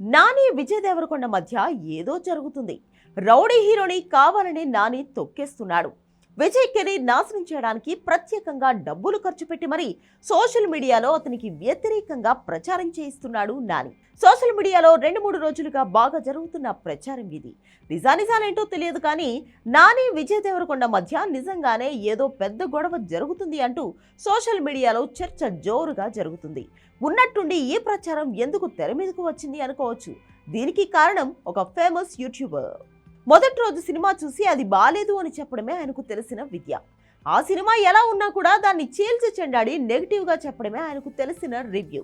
నాని విజయ్ దేవరకొండ మధ్య ఏదో జరుగుతుంది. రౌడీ హీరోని కావాలని నాని తొక్కేస్తున్నాడు. విజయ్ కెరీర్ నాశనం చేయడానికి ప్రత్యేకంగా డబ్బులు ఖర్చు పెట్టి మరీ సోషల్ మీడియాలో అతనికి వ్యతిరేకంగా ప్రచారం చేయిస్తున్నాడు నాని. సోషల్ మీడియాలో రెండు మూడు రోజులుగా బాగా జరుగుతున్న ప్రచారం ఇది. నిజానిజాలేంటో తెలియదు కానీ నాని విజయ్ దేవరకొండ మధ్య నిజంగానే ఏదో పెద్ద గొడవ జరుగుతుంది అంటూ సోషల్ మీడియాలో చర్చ జోరుగా జరుగుతుంది. ఉన్నట్టుండి ఈ ప్రచారం ఎందుకు తెర మీదకు వచ్చింది అనుకోవచ్చు. దీనికి కారణం ఒక ఫేమస్ యూట్యూబర్. మొదటి రోజు సినిమా చూసి అది బాలేదు అని చెప్పడమే ఆయనకు తెలిసిన విద్య. ఆ సినిమా ఎలా ఉన్నా కూడా దాన్ని చీల్చి చెండాడి నెగిటివ్గా చెప్పడమే ఆయనకు తెలిసిన రివ్యూ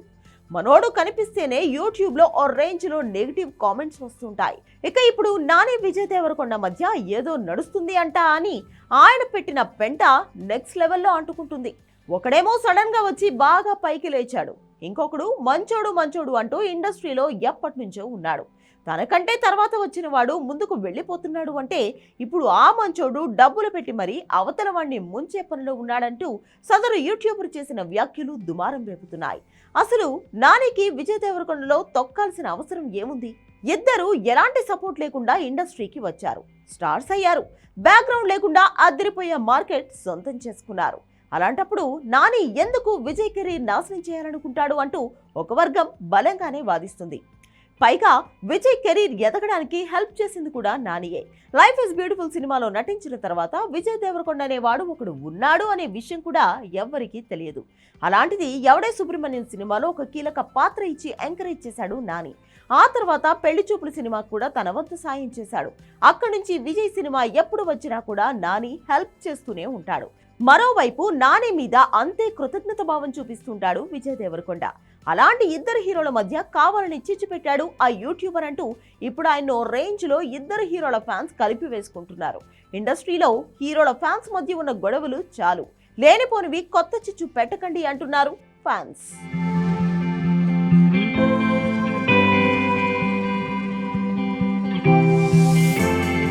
మనోడు కనిపిస్తేనే యూట్యూబ్లో ఓ రేంజ్లో నెగిటివ్ కామెంట్స్ వస్తుంటాయి. ఇక ఇప్పుడు నాని విజయ్ దేవరకొండ మధ్య ఏదో నడుస్తుంది అంట అని ఆయన పెట్టిన పెంట నెక్స్ట్ లెవెల్లో అంటుకుంటుంది. ఒకడేమో సడన్గా వచ్చి బాగా పైకి లేచాడు. ఇంకొకడు మంచోడు మంచోడు అంటూ ఇండస్ట్రీలో ఎప్పటి నుంచో ఉన్నాడు. తనకంటే తర్వాత వచ్చిన వాడు ముందుకు వెళ్ళిపోతున్నాడు అంటే ఇప్పుడు ఆ మంచోడు డబ్బులు పెట్టి మరీ అవతల వాణ్ణి ముంచే పనిలో ఉన్నాడంటూ సదరు యూట్యూబర్ చేసిన వ్యాఖ్యలు దుమారం రేపుతున్నాయి. అసలు నానికి విజయ్ దేవరకొండలో తొక్కాల్సిన అవసరం ఏముంది? ఇద్దరు ఎలాంటి సపోర్ట్ లేకుండా ఇండస్ట్రీకి వచ్చారు. స్టార్స్ అయ్యారు. బ్యాక్గ్రౌండ్ లేకుండా అదిరిపోయే మార్కెట్ సొంతం చేసుకున్నారు. అలాంటప్పుడు నాని ఎందుకు విజయ్ కెరీర్ నాశనం చేయాలనుకుంటాడు అంటూ ఒక వర్గం బలంగానే వాదిస్తుంది. పైగా విజయ్ కెరీర్ ఎదగడానికి హెల్ప్ చేసింది కూడా నానియే. లైఫ్ ఇస్ బ్యూటిఫుల్ సినిమాలో నటించిన తర్వాత విజయ్ దేవరకొండ అనేవాడు ఒకడు ఉన్నాడు అనే విషయం కూడా ఎవ్వరికీ తెలియదు. అలాంటిది ఎవడే సుబ్రహ్మణ్యం సినిమాలో ఒక కీలక పాత్ర ఇచ్చి ఎంకరేజ్ చేశాడు నాని. ఆ తర్వాత పెళ్ళి చూపుల సినిమా కూడా తన వంతు సాయం చేశాడు. అక్కడి నుంచి విజయ్ సినిమా ఎప్పుడు వచ్చినా కూడా నాని హెల్ప్ చేస్తూనే ఉంటాడు. మరోవైపు నాని మీద అంతే కృతజ్ఞత భావం చూపిస్తుంటాడు విజయ్ దేవరకొండ. అలాంటి ఇద్దరు హీరోల మధ్య కావాలని చిచ్చు పెట్టాడు ఆ యూట్యూబర్ అంటూ ఇప్పుడు ఆయన రేంజ్లో ఇద్దరు హీరోల ఫ్యాన్స్ కలిపి వేసుకుంటున్నారు. ఇండస్ట్రీలో హీరోల ఫ్యాన్స్ మధ్య ఉన్న గొడవలు చాలు. లేనిపోనివి కొత్త చిచ్చు పెట్టకండి అంటున్నారు ఫ్యాన్స్.